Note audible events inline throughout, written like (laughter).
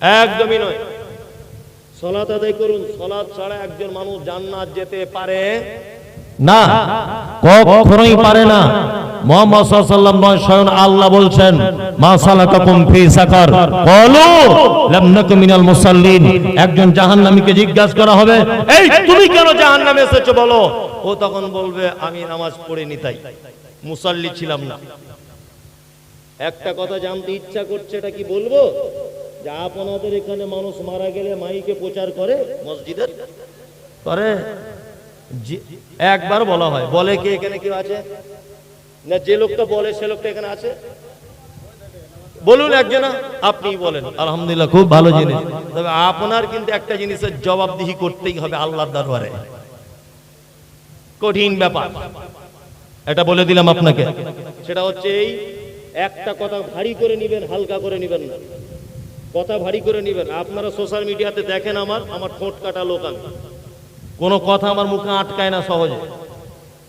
একদমই নয়। সলাত আদায় করুন সলাৎ ছাড়া একজন মানুষ জান্নাত যেতে পারে না কখনোই পারে না। মোহাম্মদ সাল্লাম নয় স্বয়ং আল্লাহ বলছেন মা সালাকাকুম ফি সাকার। ক্বালু লাম নাকু মিনাল মুসাল্লিন। একজন জাহান্নামীকে জিজ্ঞাসা করা হবে এই তুমি কেন জাহান্নামে এসেছ বলো? ও তখন বলবে আমি নামাজ পড়িনি তাই। মুসাল্লি ছিলাম না। একটা কথা জানতে ইচ্ছা করছে এটা কি বলব? যে আপনাদের এখানে মানুষ মারা গেলে মাইকে প্রচার করে? মসজিদের করে? একবার বলা হয়। বলে কে এখানে কেউ আছে? না যে লোকটা বলে সে লোকটা এখানে আছে? বলুন একজনা আপনি বলেন। আলহামদুলিল্লাহ খুব ভালো জিনিস। তবে আপনার কিন্তু একটা জিনিসের জবাবদিহি করতেই হবে আল্লাহর দরবারে। কঠিন ব্যাপার। এটা বলে দিলাম আপনাকে। সেটা হচ্ছে এই একটা কথা ভারী করে নিবেন হালকা করে নিবেন না। কথা ভারী করে নিবেন। আপনারা সোশ্যাল মিডিয়াতে দেখেন আমার আমার ঠোঁট কাটা লোক আমি। কোনো কথা আমার মুখে আটকায় না সহজে।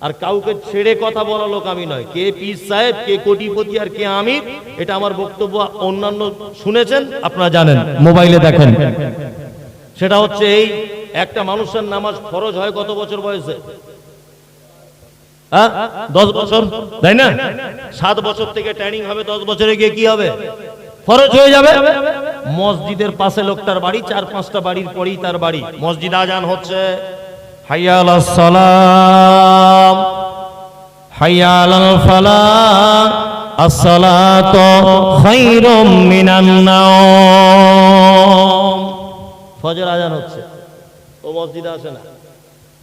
আর কাউকে ছেড়ে কথা বলা লোক আমি নয়। কে পীর সাহেব, কে কোটিপতি আর কে আমির, এটা আমার বক্তব্য। অন্যান্য শুনেছেন, আপনারা জানেন। মোবাইলে দেখেন। সেটা হচ্ছে এই, একটা মানুষের নামাজ খরচ হয় কত বছর বয়সে? হ্যাঁ? দশ বছর? তাই না? সাত বছর থেকে ট্রেনিং হবে, দশ বছরে গিয়ে কি হবে? ফরজ হয়ে যাবে। মসজিদের পাশে লোকটার বাড়ি, চার পাঁচটা বাড়ির পরেই তার বাড়ি। মসজিদ আজান হচ্ছে। সালাম আজান হচ্ছে। ও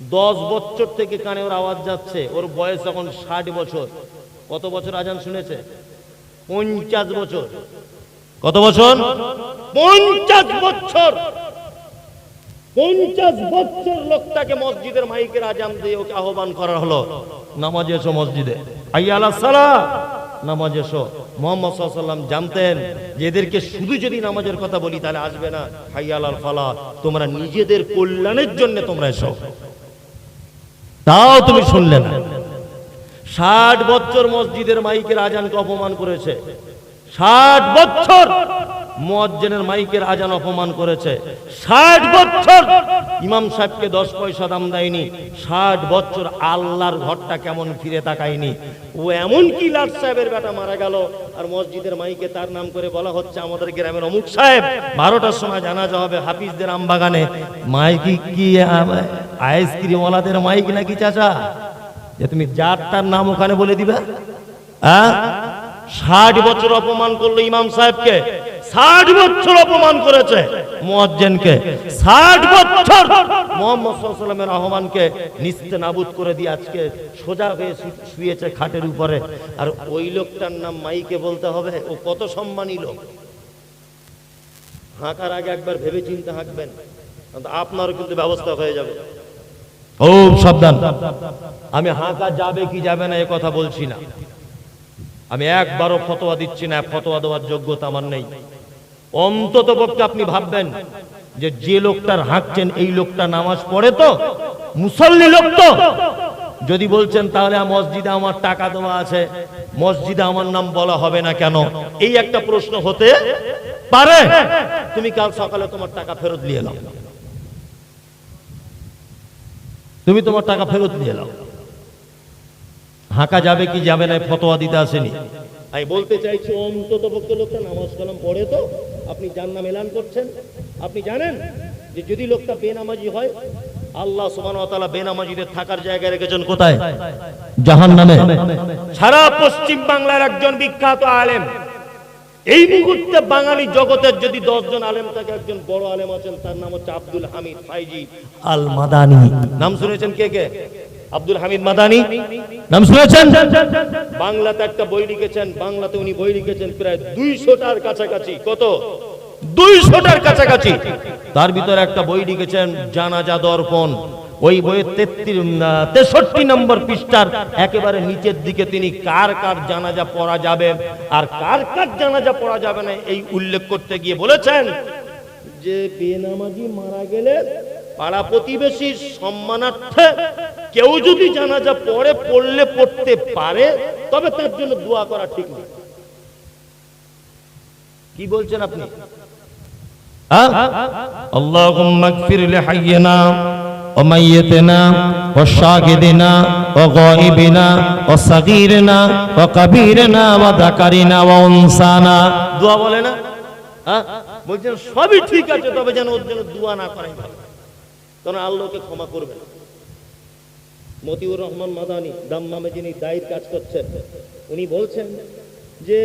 দশ বছর থেকে কানে ওর আওয়াজ যাচ্ছে। ওর বয়স এখন ষাট বছর। কত বছর আজান শুনেছে? পঞ্চাশ বছর। কত বছর? পঞ্চাশ বছর। পঞ্চাশ বছর লোকটাকে মসজিদের মাইকের আজান দিয়ে ওকে আহ্বান করা হলো। নামাজ এসো মসজিদে। সালা নামাজ এসো। মোহাম্মদ সাল্লাম জানতেন যে এদেরকে শুধু যদি নামাজের কথা বলি তাহলে আসবে না। হাইয়াল আল ফালা তোমরা নিজেদের কল্যাণের জন্য তোমরা এসো। তাও তুমি শুনলে না। ষাট বছর মসজিদের মাইকের আজানকে অপমান করেছে। ষাট বছর মুয়াজ্জিনের মাইকের আজান অপমান করেছে। ষাট বছর ইমাম সাহেবকে দশ পয়সা দাম দেয়নি। ষাট বছর আল্লাহর ঘরটা কেমন ফিরে তাকায়নি। ও এমন কি লাট সাহেবের বেটা মারা গেল। আর মসজিদের মাইকে তার নাম করে বলা হচ্ছে আমাদের গ্রামের অমুক সাহেব। বারোটার সময় জানাজা হবে হাফিজদের আমবাগানে। মাইকি কি আইসক্রিম ওয়ালাদের মাইক নাকি চাচা? যে তুমি যার তার নাম ওখানে বলে দিবে হ্যাঁ? ষাট বছর অপমান করল ইমাম সাহেবকে ষাট বছর অপমান করেছে মুয়াজ্জিনকে ষাট বছর মোহাম্মদ সাল্লামের আহ্বানকে নিস্তে নাবুদ করে দিয়ে আজকে সোজা হয়ে শুয়েছে খাটের উপরে। আর ওই লোকটার নাম মাইকে বলতে হবে ও কত সম্মানী লোক। হাঁকার আগে একবার ভেবে চিন্তে হাঁকবেন আপনারও কিন্তু ব্যবস্থা হয়ে যাবে। ও সাবধান। আমি হাঁকা যাবে কি যাবে না এ কথা বলছি না। আমি একবারও ফতোয়া দিচ্ছি না, ফতোয়া দেওয়ার যোগ্যতা আমার নেই। অন্তত পক্ষে আপনি ভাববেন যে যে লোকটার হাঁকছেন, এই লোকটা নামাজ পড়ে তো, মুসল্লি লোক তো। যদি বলছেন, তাহলে মসজিদে আমার টাকা দেওয়া আছে, মসজিদে আমার নাম বলা হবে না কেন? এই একটা প্রশ্ন হতে পারে। তুমি কাল সকালে তোমার টাকা ফেরত নিয়ে নাও তুমি তোমার টাকা ফেরত নিয়ে নাও হাঁকা যাবে কি যাবে না ফতোয়া দিতে আসেনি। আমি বলতে চাইছি অন্তত পক্ষে লোকটা নামাজ কালাম পড়ে তো আপনি যার নাম এলান করছেন। আপনি জানেন যে যদি লোকটা বেনামাজি হয় আল্লাহ তাআলা বেনামাজিদের থাকার জায়গা রেখেছেন কোথায়? জাহান নামে সারা পশ্চিম বাংলার একজন বিখ্যাত আলেম। এই মুহূর্তে বাঙালি জগতের যদি দশজন আলেম থাকে একজন বড় আলেম আছেন তার নাম হচ্ছে আব্দুল হামিদ ফাইজি। আল মাদানি নাম শুনেছেন কে কে? আব্দুল হামিদ মাদানি। নাম শুনেছেন? বাংলাতে একটা বই লিখেছেন, বাংলাতে উনি বই লিখেছেন প্রায় দুইশোটার কাছাকাছি। কত? দুইশোটার কাছাকাছি। তার ভিতরে একটা বই লিখেছেন, জানাজা দর্পণ। ওই বইয়ের তেত্রিশ তেষট্টি নম্বর পৃষ্ঠার একেবারে নিচের দিকে তিনি কার কার জানাজা পড়া যাবে আর কার কার জানাজা পড়া যাবে না এই উল্লেখ করতে গিয়ে বলেছেন যে বেনামাজি মারা গেলে পাড়া প্রতিবেশীর সম্মানার্থে কেউ যদি জানাজা পড়ে পড়লে পড়তে পারে তবে তার জন্য দোয়া করা ঠিক না কি বলছেন আপনি اللهم اغفر لحينا وميتنا وشاهدنا وغائبنا وصغيرنا وكبيرنا وذكرنا وانثانا দোয়া বলে না হ্যাঁ বলছেন সবই ঠিক আছে তবে যেন ওর জন্য দোয়া না করাই ভালো কারণ আল্লাহকে ক্ষমা করবে। মতিউর রহমান মাদানি, দাম্মামে যিনি দায়ের কাজ করছেন, উনি বলছেন যে,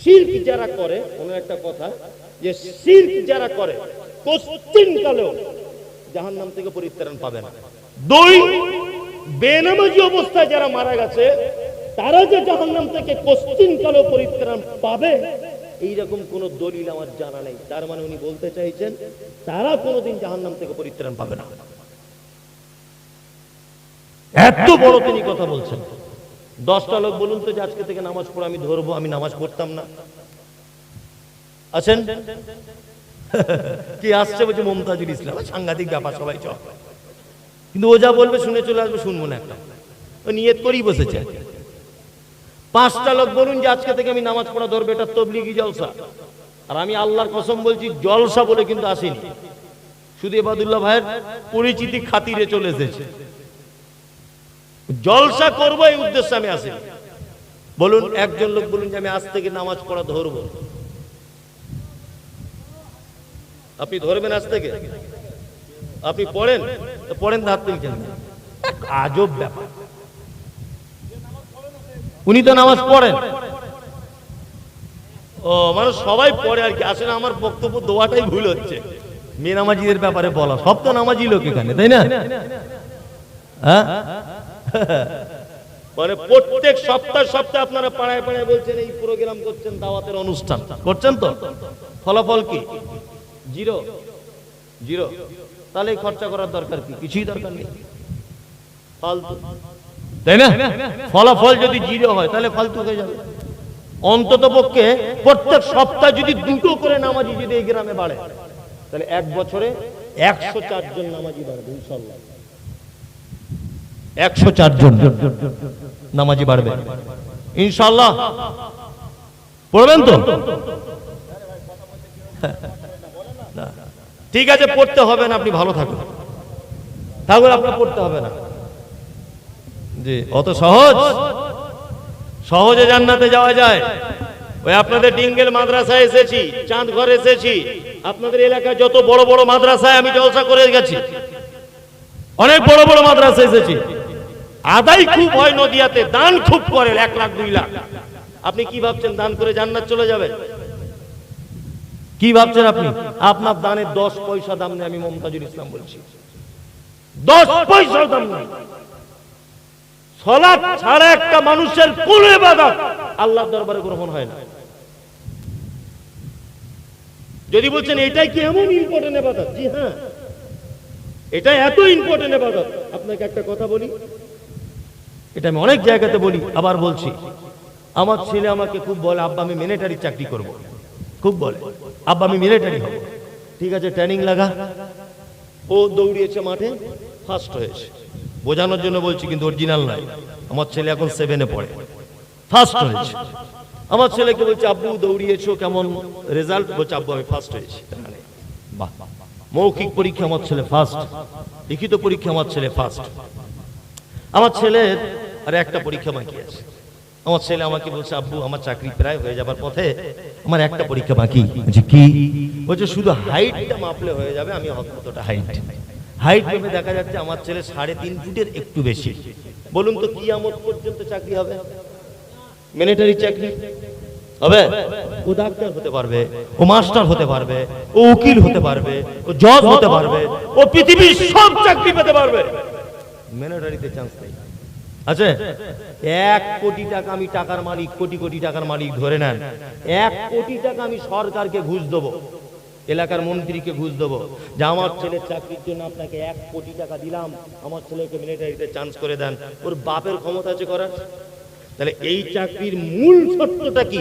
শির্ক যারা করে, কোনো একটা কথা, যে শির্ক যারা করে কোশ্চিন কালেও জাহান্নাম থেকে পরিত্রাণ পাবে না দুই, বেনামাজি অবস্থায় যারা মারা গেছে, তারা যে জাহান্নাম থেকে কোশ্চিন কালেও পরিত্রাণ পাবে এইরকম কোন দলিল আমার জানা নেই। তার মানে উনি বলতে চাইছেন, তারা কোনোদিন জাহান্নাম থেকে পরিত্রাণ পাবে না। এত বড় তিনি কথা বলছেন। দশটা লোক বলুন তো যে আজকে থেকে নামাজ পড়ে আমি ধরবো, আমি নামাজ পড়তাম না। আছেন (laughs) কি আসছে বলছে, মমতাজুল ইসলাম। সাংঘাতিক ব্যাপার, সবাই চল। কিন্তু ও যা বলবে শুনে চলে আসবে, শুনব না একটা। ও নিয়ত করেই বসেছে। পাঁচটা লোক বলুন যে আজকে থেকে আমি নামাজ পড়া ধরবে, এটা তবলিগি জলসা। আর আমি আল্লাহর কসম বলছি, জলসা বলে কিন্তু আসেনি। শুধু এবাদুল্লাহ ভাইয়ের পরিচিতি খাতিরে চলে এসেছে। জলসা করব এই উদ্দেশ্যে আমি আসিনি। বলুন, একজন লোক বলুন যে আমি আজ থেকে নামাজ পড়া ধরবো। আপনি ধরবেন আজ থেকে? আপনি পড়েন? পড়েন তো হাত তুলছেন। আজব ব্যাপার। উনি তো নামাজ পড়েন। ও মানে সবাই পড়ে আর কি। আসলে আমার বক্তব্য দোয়াটাই ভুল হচ্ছে। মেয়ে নামাজিদের ব্যাপারে বলা। সব তো নামাজি লোক এখানে, তাই না? হ্যাঁ? মানে প্রত্যেক সপ্তাহ সপ্তাহে আপনারা পাড়ায় পাড়ায় বলছেন, এই প্রোগ্রাম করছেন, দাওয়াতের অনুষ্ঠান। করছেন তো? ফলাফল কি? জিরো? জিরো? তাহলে খরচা করার দরকার কি? কিছুই দরকার নেই। ফালতু। তাই না? ফলাফল যদি জিরো হয়, তাহলে ফালতু হয়ে যাবে। অন্তত পক্ষে প্রত্যেক সপ্তাহে যদি দুটো করে নামাজি যদি এই গ্রামে বাড়ে, তাহলে এক বছরে একশো চারজন নামাজি বাড়বে ইনশাল্লাহ একশো চারজন নামাজি বাড়বে। ইনশাল্লাহ পড়বেন তো? ঠিক আছে, পড়তে হবে না, আপনি ভালো থাকুন। তাহলে আপনার পড়তে হবে না। জি, অত সহজ? সহজে জান্নাতে যাওয়া যায়। ওই আপনাদের ডিঙ্গেল মাদ্রাসায় এসেছি চাঁদ ঘর এসেছি। আপনাদের এলাকায় যত বড় বড় মাদ্রাসায় আমি জলসা করে গেছি। অনেক বড় বড় মাদ্রাসা এসেছি। আদায় খুব হয় নদিয়াতে, দান খুব করে এক লাখ, দুই লাখ। আপনি কি ভাবছেন, দান করে জান্নাত চলে যাবে? কি ভাবছেন আপনি? আপনার দানের দশ পয়সা দাম নেই আমি মমতাজুল ইসলাম বলছি। দশ পয়সা দাম নেই সলাৎ ছাড়া একটা মানুষের কোন ইবাদত আল্লাহর দরবারে গ্রহণ হয় না। যদি বলছেন, এটাই কি এমন ইম্পর্টেন্ট ইবাদত? জি হ্যাঁ। এটা এত ইম্পর্টেন্ট ইবাদত। আপনাকে একটা কথা বলি। এটা আমি অনেক জায়গাতে বলি, আবার বলছি। আমার ছেলে আমাকে খুব বলে, আব্বা, আমি মিলিটারি চাকরি করব। খুব বলে, আব্বা, আমি মিলিটারি হব। ঠিক আছে, ট্রেনিং লাগা। ও দৌড়িয়েছে মাঠে ফার্স্ট হয়েছে। বোঝানোর জন্য বলছি, কিন্তু অরিজিনাল নয় আমার ছেলে এখন সেভেনে পড়ে। ফার্স্ট হয়েছে। আমার ছেলেকে বলছে, আব্বু, দৌড়িয়েছো, কেমন রেজাল্ট বলছে, আব্বু, আমি ফার্স্ট হয়েছি। বাহ। মৌখিক পরীক্ষা আমার ছেলে ফার্স্ট লিখিত পরীক্ষা আমার ছেলে ফার্স্ট আমার ছেলের আর একটা পরীক্ষা বাকি আছে। আমার ছেলে আমাকে বলছে, আব্বু, আমার চাকরি প্রায় হয়ে যাবার পথে আমার একটা পরীক্ষা বাকি। বলছি, কি? বলছে, শুধু হাইটটা মাপলে হয়ে যাবে, আমি কতটা হাইট হাইট মেপে দেখা যাচ্ছে, আমার ছেলে সাড়ে তিন ফুটের একটু বেশি। বলুন তো কি আমত পর্যন্ত চাকরি হবে? মিলিটারি চাকরি? হবে? ও ডাক্তার হতে পারবে, ও মাস্টার হতে পারবে, ও উকিল হতে পারবে, ও জজ হতে পারবে, ও পৃথিবীর সব চাকরি পেতে পারবে। মিলিটারিতে চান্স নেই। আছে? এক কোটি টাকা আমি টাকার মালিক, কোটি কোটি টাকার মালিক ধরে নেন। এক কোটি টাকা আমি সরকারকে ঘুষ দেবো। এলাকার মন্ত্রীকে ঘুষ দেবো। যে আমার ছেলের চাকরির জন্য আপনাকে এক কোটি টাকা দিলাম, আমার ছেলেকে মিলিটারিতে চান্স করে দেন। ওর বাপের ক্ষমতা আছে করার? তাহলে এই চাকরির মূল সত্যটা কি?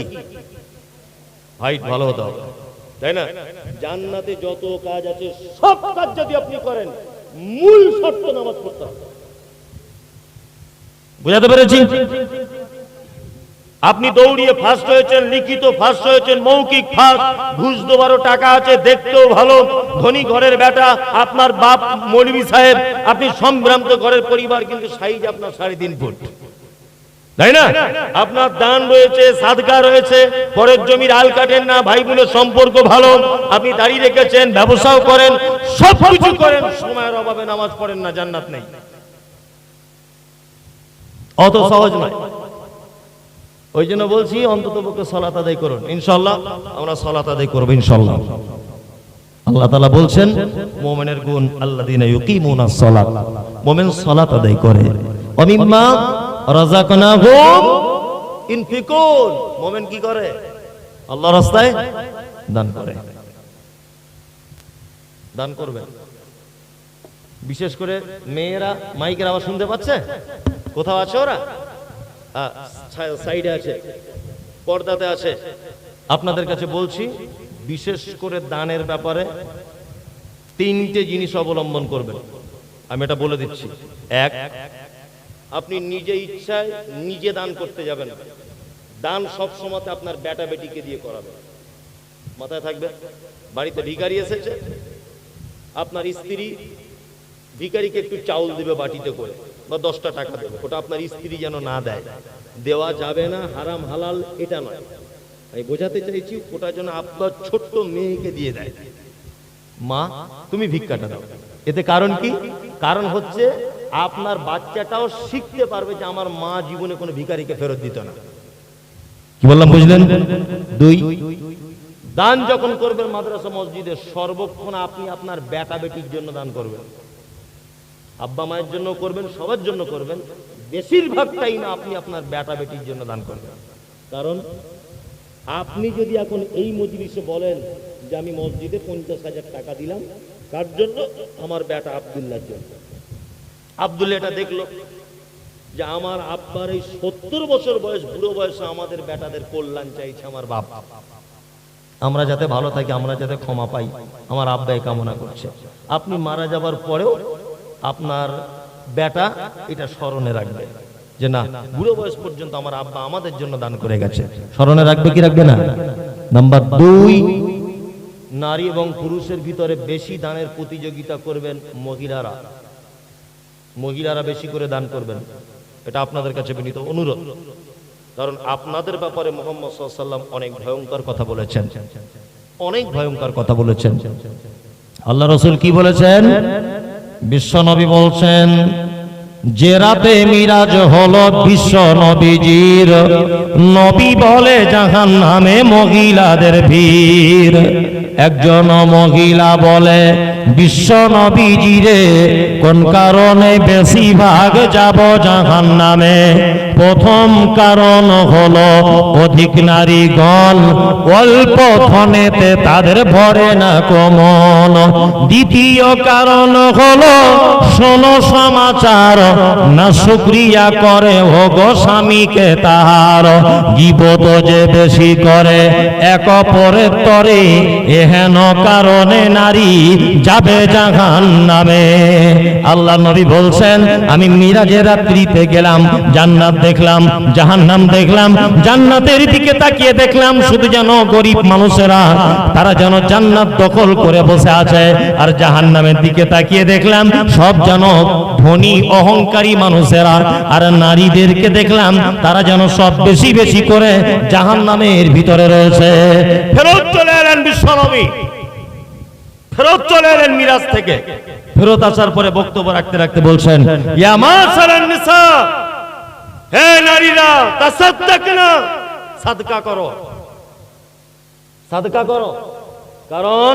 হাইট ভালো হতে তাই না? জান্নাতে যত কাজ আছে, সব কাজ যদি আপনি করেন, মূল শর্ত নামাজ পড়তে হবে। বুঝাতে পেরেছি? আপনি দৌড়িয়ে ফার্স্ট হয়েছেন, লিখিত ফার্স্ট হয়েছেন, মৌখিক ফার্স্ট ঘুষ দেওয়ারও টাকা আছে, দেখতেও ভালো। ধনী ঘরের বেটা, আপনার বাপ মৌলভী সাহেব, আপনি সম্ভ্রান্ত ঘরের পরিবার, কিন্তু সাইজ আপনার সাড়ে তিন ফুট। তাই না? আপনার দান রয়েছে, সাদকা রয়েছে, পরের জমির আল কাটেন না ভাই বোনের সম্পর্ক ভালো, আপনি দাঁড়িয়ে রেখেছেন, ব্যবসাও করেন সব কিছু করেন, সময়ের অভাবে নামাজ পড়েন না, জান্নাত নেই। অত সহজ নয়। ওই জন্য বলছি, অন্তত পক্ষে সলাত আদায় করুন। ইনশাল্লাহ আমরা সলাত আদায় করব ইনশাল্লাহ আল্লাহ তালা বলছেন, মোমেনের গুণ আল্লাহ দিন সলাত। মোমেন সলাত আদায় করে। অমিম্মা রাজাকনাহুম ইনফিকুন। মোমেন কি করে? আল্লাহ রাস্তায় দান করে। দান করবে। বিশেষ করে মেয়েরা মাইকের আওয়াজ শুনতে পাচ্ছে? কোথাও আছে ওরা? সাইডে আছে, পর্দাতে আছে। আপনাদের কাছে বলছি, বিশেষ করে দানের ব্যাপারে তিনটে জিনিস অবলম্বন করবেন। আমি এটা বলে দিচ্ছি। এক, আপনি নিজে ইচ্ছায় নিজে দান করতে যাবেন। দান সব সময় আপনার বেটা বেটিকে দিয়ে করাবেন। মাথায় থাকবে? বাড়িতে ভিখারি এসেছে। আপনার স্ত্রী ভিখারিকে একটু চাউল দেবে বাটিতে করে। বা দশটা টাকা দেবে। ওটা আপনার স্ত্রী যেন না দেয়। দেওয়া যাবে না, হারাম, হালাল, এটা নয়। আমি বোঝাতে চাইছি, ওটা যেন আপনার ছোট্ট মেয়েকে দিয়ে দেয়। মা, তুমি ভিক্ষাটা দাও। এতে কারণ কি? কারণ হচ্ছে, আপনার বাচ্চাটাও শিখতে পারবে যে আমার মা জীবনে কোনো ভিখারিকে ফেরত দিত না। কি বললাম, বুঝলেন? দুই, দান যখন করবেন মাদ্রাসা মসজিদে, সর্বক্ষণ আপনি আপনার বেটা বেটির জন্য দান করবেন। আব্বা মায়ের জন্য করবেন, সবার জন্য করবেন। বেশিরভাগ টাইম আপনি আপনার বেটা বেটির জন্য দান করবেন। কারণ আপনি যদি এখন এই মজলিসে বলেন যে আমি মসজিদে পঞ্চাশ হাজার টাকা দিলাম কার জন্য আমার বেটা আবদুল্লার জন্য। আবদুল্লা এটা দেখল যে আমার আব্বার এই সত্তর বছর বয়স, বুড়ো বয়সে আমাদের বেটাদের কল্যাণ চাইছে আমার বাপ। আমরা যাতে ভালো থাকি, আমরা যাতে ক্ষমা পাই, আমার আব্বাই কামনা করছে। আপনি মারা যাবার পরেও আপনার বেটা এটা স্মরণে রাখবে। যে না, বুড়ো বয়স পর্যন্ত আমার আব্বা আমাদের জন্য দান করে গেছে। স্মরণে রাখবে কি রাখবে না? নাম্বার দুই, নারী এবং পুরুষের ভিতরে বেশি দানের প্রতিযোগিতা করবেন মহিলারা। মহিলারা বেশি করে দান করবেন। এটা আপনাদের কাছে বিনীত অনুরোধ। কারণ আপনাদের ব্যাপারে মোহাম্মদ সাল্লাম অনেক ভয়ঙ্কর কথা বলেছেন। অনেক ভয়ঙ্কর কথা বলেছেন। আল্লাহ রসুল কি বলেছেন? বিশ্ব নবী বলছেন, যে রাতে মিরাজ হল বিশ্ব নবীজির নবী বলে জাহান নামে মহিলাদের ভিড়। একজন মহিলা বলে বিশ্ব নবীজিরে কোন কারণে বেশিরভাগ যাব জাহান নামে প্রথম কারণ হলো অধিক নারীগণ অল্প ধনেতে তাদের ভরে না কমন। দ্বিতীয় কারণ হলো শোনো সমাচার, না শুক্রিয়া করে গো স্বামীকে তাহার। গিবত যে বেশি করে, এক অপরের তরে এহেন কারণে নারী যাবে জাহান নামে আল্লাহ নবী বলছেন, আমি মিরাজের রাত্রিতে গেলাম, জান্নাত দেখলাম, জাহান্নাম দেখলাম, জান্নাতের দিকে তাকিয়ে দেখলাম, শুধু যেন গরিব মানুষেরা, তারা যেন জান্নাত দখল করে বসে আছে, আর জাহান্নামের দিকে তাকিয়ে দেখলাম, সব যেন ধনী, অহংকারী মানুষেরা, আর নারীদেরকে দেখলাম, তারা যেন সব বেশি বেশি করে জাহান্নামের ভিতরে রয়েছে। ফেরত চলে এলেন বিশ্বনবী। ফেরত চলে এলেন মিরাজ থেকে। ফেরত আসার পরে বক্তব্য রাখতে রাখতে বলছেন হে নারীরা সাদকা করো। সাদকা করো। কারণ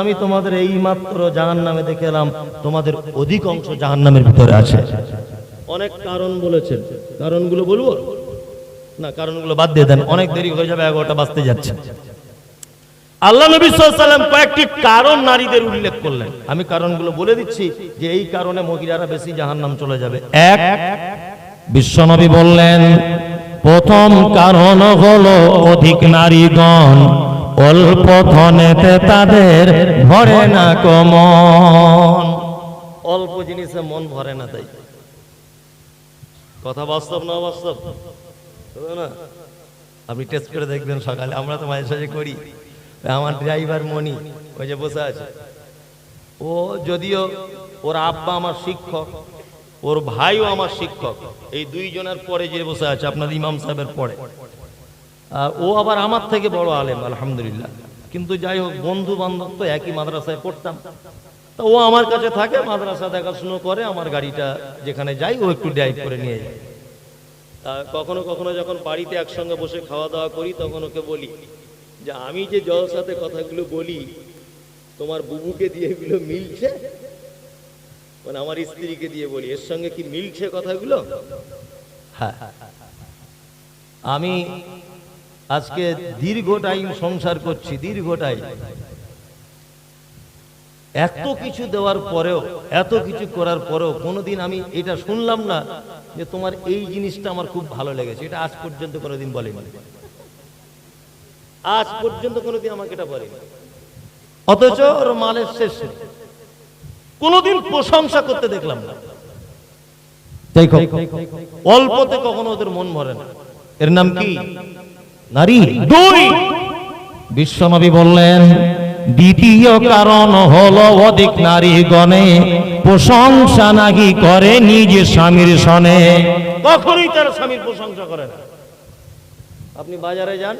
আমি তোমাদের এই মাত্র জাহান নামে দেখে এলাম, তোমাদের অধিকাংশ জাহান নামের ভিতরে আছে। অনেক কারণ বলেছেন। কারণগুলো বলব? না, কারণগুলো বাদ দিয়ে দেন, অনেক দেরি হয়ে যাবে, এগারোটা বাজতে যাচ্ছে। আল্লাহ নবী সাল্লাম কয়েকটি কারণ নারীদের উল্লেখ করলেন। আমি কারণগুলো বলে দিচ্ছি যে এই কারণে মহিলারা বেশি জাহান্নাম চলে যাবে। এক বিশ্বনবী বললেন প্রথম কারণ হলো অধিক নারীগণ অল্প ধনেতে তাদের ভরে না কমন। অল্প জিনিসে মন ভরে না তাই। কথা বাস্তব না বাস্তব না? আপনি টেস্ট করে দেখবেন সকালে আমরা তো মাঝে সাঝে করি। আমার ড্রাইভার মনি ওই যে বসে আছে। ও যদিও ওর আব্বা আমার শিক্ষক, ওর ভাইও আমার শিক্ষক, এই দুইজনের পরে যে বসে আছে আপনার ইমাম সাহেবের পরে। আর ও আবার আমার থেকে বড় আলেম, আলহামদুলিল্লাহ। কিন্তু যাই হোক বন্ধু বান্ধব তো একই মাদ্রাসায় পড়তাম। তো ও আমার কাছে থাকে, মাদ্রাসা দেখাশুনো করে, আমার গাড়িটা যেখানে যাই, ও একটু ড্রাইভ করে নিয়ে যায়। তা কখনো কখনো যখন বাড়িতে একসঙ্গে বসে খাওয়া দাওয়া করি, তখন ওকে বলি যে আমি যে জলসাতে কথাগুলো বলি, তোমার বুবুকে দিয়ে এগুলো মিলছে? মানে আমার স্ত্রীকে দিয়ে বলি, এর সঙ্গে কি মিলছে কথাগুলো? হ্যাঁ। আমি আজকে দীর্ঘ টাইম সংসার করছি, দীর্ঘ টাইম। এত কিছু দেওয়ার পরেও, এত কিছু করার পরেও কোনোদিন আমি এটা শুনলাম না যে তোমার এই জিনিসটা আমার খুব ভালো লেগেছে। এটা আজ পর্যন্ত কোনোদিন বলেনি। আজ পর্যন্ত কোনোদিন আমাকে এটা বলেনি। অথচ ওর মালের শেষ কোনোদিন প্রশংসা করতে দেখলাম না। অল্পতে কখনো ওদের মন ভরে না। এর নাম কি? নারী। দুই। বিশ্বনবী বললেন দ্বিতীয় কারণ হলো অধিক নারী গণে প্রশংসা নাকি করে নিজ স্বামীর সনে। কখনোই তার স্বামীর প্রশংসা করে না। আপনি বাজারে যান,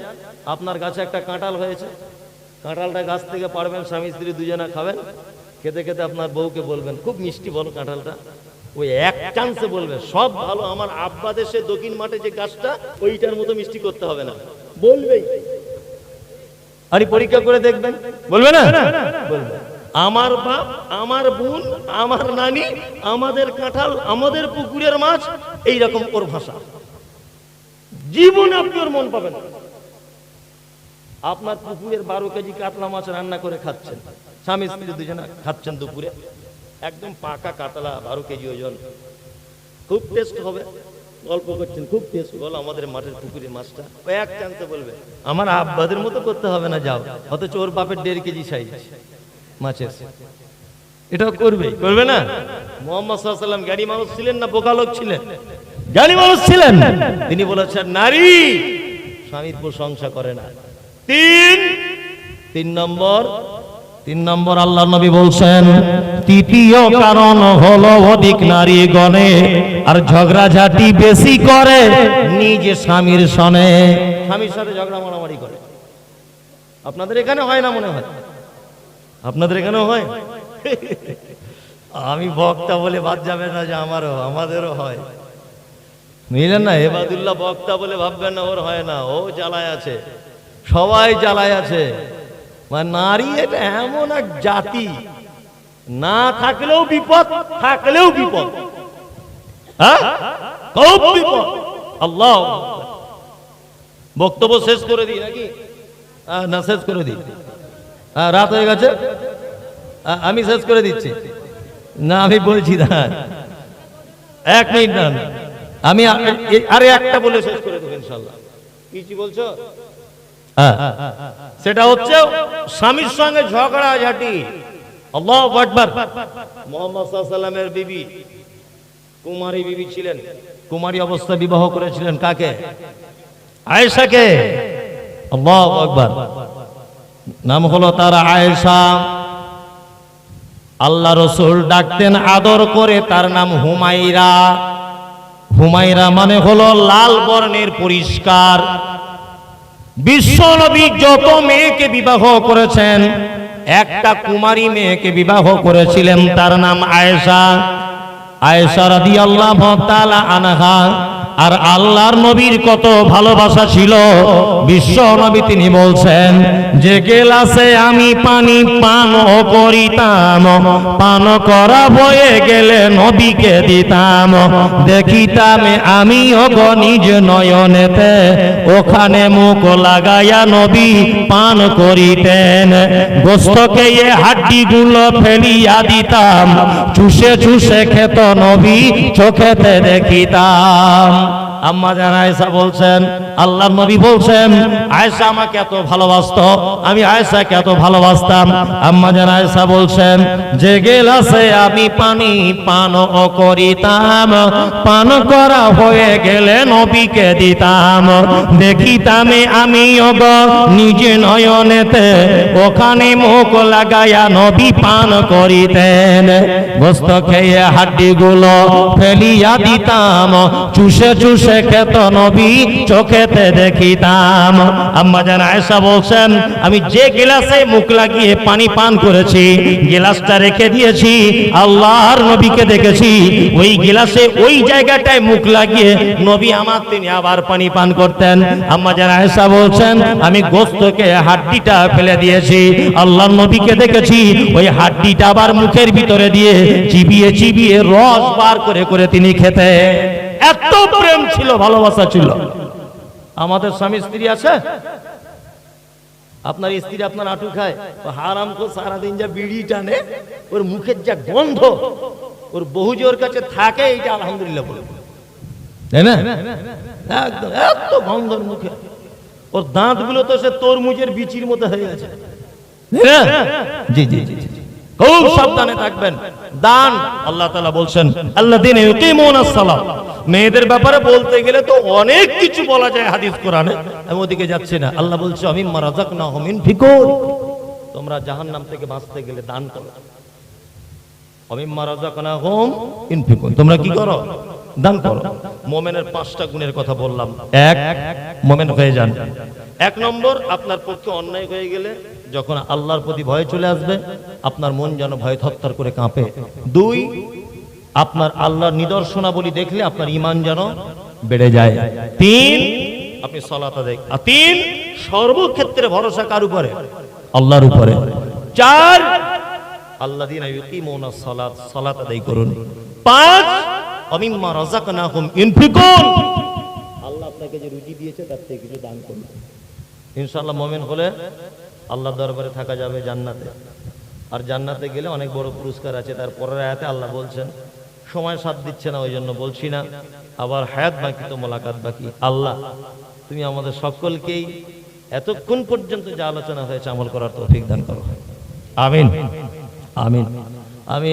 আপনার গাছে একটা কাঁঠাল হয়েছে। কাঁঠালটা গাছ থেকে পারবেন, স্বামী স্ত্রী দুজনা খাবেন। খেতে খেতে আপনার বউকে বলবেন, খুব মিষ্টি বলো কাঁঠালটা। ওই এক চান্সে বলবে, সব ভালো, আমার আব্বা দেশে দক্ষিণ মাঠে যে গাছটা, ওইটার মতো মিষ্টি করতে হবে না। বলবেই। আরে পরীক্ষা করে দেখবেন। বলবে না? বলবে আমার বাপ, আমার বোন, আমার নানি, আমাদের কাঁঠাল, আমাদের পুকুরের মাছ এই রকম ওর ভাষা। জীবনে আপনি ওর মন পাবেন আপনার পুকুরের বারো কেজি কাতলা মাছ রান্না করে খাচ্ছেন। স্বামী স্ত্রী দুজনে খাচ্ছেন দুপুরে। একদম পাকা কাতলা, বারো কেজি ওজন। খুব টেস্ট হবে। গল্প করছেন, খুব টেস্ট বল আমাদের মাঠের পুকুরের মাছটা। এক চান্সে বলবে, আমার আব্বাদের মতো করতে হবে না, যাও। অথচ ওর বাপের দেড় কেজি সাইজ মাছের। এটাও করবে করবে না? মোহাম্মদ সাল্লাম জ্ঞানী মানুষ ছিলেন না, বোকা লোক ছিলেন? জ্ঞানী মানুষ ছিলেন। তিনি বলেছেন, নারী স্বামীর প্রশংসা করে না। তিন তিন নম্বর তিন নম্বর আল্লাহ নবী বলছেন, তৃতীয় কারণ হলো অধিক নারী গণে আর ঝগড়াঝাটি বেশি করে নিজ স্বামীর সনে। স্বামীর সাথে ঝগড়া মারামারি করে। আপনাদের এখানে হয় না মনে হয়? আপনাদের এখানেও হয়? আমি বক্তা বলে বাদ যাবে না যে আমারও, আমাদেরও হয়। বুঝলেন না? হেবাদুল্লাহ বক্তা বলে ভাববেন না ওর হয় না ও জ্বালায় আছে সবাই জ্বালায় আছে। মানে নারী এটা এমন এক জাতি না থাকলেও বিপদ থাকলেও বিপদ। হ্যাঁ? বিপদ। আল্লাহ। বক্তব্য শেষ করে দিই নাকি? না শেষ করে দিই। হ্যাঁ, রাত হয়ে গেছে? আমি শেষ করে দিচ্ছি। না আমি বলছি না এক মিনিট না। আমি আরে একটা বলে শেষ করে দেবো ইনশাল্লাহ। কি কি বলছো? হ্যাঁ। সেটা হচ্ছে স্বামীর সঙ্গে ঝগড়া, ঝাঁটি। আল্লাহ আকবার। মোহাম্মদ সাল্লামের বিবি, কুমারী বিবি ছিলেন। কুমারী অবস্থা বিবাহ করেছিলেন কাকে? আয়েশাকে। আল্লাহ আকবার। নাম হলো তার আয়েশা। আল্লাহ রসুল ডাকতেন আদর করে, তার নাম হুমাইরা হুমাইরা মানে হলো লাল বর্ণের পরিষ্কার। বিশ্বনবী যত মেয়েকে বিবাহ করেছেন, একটা কুমারী মেয়েকে বিবাহ করেছিলেন, তার নাম আয়েশা। আয়েশা রাদিয়াল্লাহু তাআলা আনহা। আর আল্লাহর নবীর কত ভালোবাসা ছিল। বিশ্ব নবী তিনি বলছেন, যে গেলাসে আমি পানি পান করিতাম, পান করা বয়ে গেলে নবীকে দিতাম। দেখিতাম আমি ওগ নিজ নয়নেতে, ওখানে মুখ লাগাইয়া নবী পান করিতেন। গোস্তকে এ হাড্ডিগুলো ফেলিয়া দিতাম, চুষে চুষে খেত নবী চোখেতে দেখিতাম। আম্মা জানা এসা বলছেন আল্লাহ নবী বলছেন, আয়েশা আমাকে এত ভালোবাসতো, আমি আয়েশাকে এত ভালোবাসতাম। আম্মা জান আয়েশা বলছেন, যে গেলাসে আমি পানি পান করিতাম, পান করা হয়ে গেলে নবীকে দিতাম। দেখিতাম আমি ওগ নিজে নয়নেতে, ওখানে মুখ লাগায়া নবী পান করিতেন। গোস্ত খেয়ে হাড্ডি গুলো ফেলিয়া দিতাম, চুষে চুষে খেত নবী চোখেতে দেখিতাম। আম্মা জান আয়েশা বলছেন, আমি যে গিলাসে মুখ লাগিয়ে পানি পান করেছি, গিলাসটা রেখে দিয়েছি, আল্লাহর নবীকে দেখেছি। ওই গিলাসে ওই জায়গাটায় মুখ লাগিয়ে নবী আমার তিনি আবার পানি পান করতেন। আম্মা জান আয়েশা বলছেন, আমি গোস্তকে হাড্ডিটা ফেলে দিয়েছি, আল্লাহর নবীকে দেখেছি। ওই হাড্ডিটা আবার মুখের ভিতরে দিয়ে চিবিয়ে চিবিয়ে রস বার করে করে তিনি খেতে এত প্রেম ছিল, ভালোবাসা ছিল। আমাদের স্বামী স্ত্রী আছে? আপনার স্ত্রী আপনার আটু খায়। ও হারাম তো সারাদিন যা বিড়ি টানে ওর মুখের যা গন্ধ ওর বহু যে ওর কাছে থাকে এইটা আলহামদুলিল্লাহ বলে তাই না? একদম এত গন্ধর মুখে। ওর দাঁতগুলো তো সে তরমুজের বিচির মতো হয়ে? জি জি জি জি। খুব সাবধানে থাকবেন। দান আল্লাহ তাআলা বলছেন আল্লাহ দিন মেয়েদের ব্যাপারে বলতে গেলে তো অনেক কিছু বলা যায় হাদিস কোরআনে। আমি ওদিকে যাচ্ছি না। আল্লাহ বলছে আমি মারাজাক না হমিন ফিকুর। তোমরা জাহান্নাম থেকে বাঁচতে গেলে দান করো। অমিম্মা রাজাকানা হোম ইনফিকুন তোমরা কি করো? দান করো। মোমেনের পাঁচটা গুণের কথা বললাম। এক, মোমেন হয়ে যান। এক নম্বর, আপনার পক্ষে অন্যায় হয়ে গেলে যখন আল্লাহর প্রতি ভয় চলে আসবে, আপনার মন যেন ভয় থরথর করে কাঁপে। দুই, আপনার আল্লাহর নিদর্শনাবলী দেখলে আপনার ইমান যেন বেড়ে যায়। তিন, আপনি সলাতা দেখ আর তিন, সর্বক্ষেত্রে ভরসা কার উপরে? আল্লাহর উপরে। চার, আল্লাযীনা ইউকিমুনা সালাত সালাত আদায় করুন। পাঁচ, অমিম্মা রাযাকনাহুম ইনফিকুন। আল্লাহ আপনাকে যে রুজি দিয়েছে, তার থেকে কিছু দান করুন। ইনশাআল্লাহ মুমিন হলে আল্লাহ দরবারে থাকা যাবে জান্নাতে। আর জান্নাতে গেলে অনেক বড় পুরস্কার আছে, তার পরের আয়াতে আল্লাহ বলছেন, সময় সাথ দিচ্ছে না ওই জন্য বলছি না। আবার হায়াত বাকি তো মোলাকাত বাকি। আল্লাহ, তুমি আমাদের সকলকেই এতক্ষণ পর্যন্ত যা আলোচনা হয়েছে আমল করার তৌফিক দান করো। আমিন। আমিন। আমি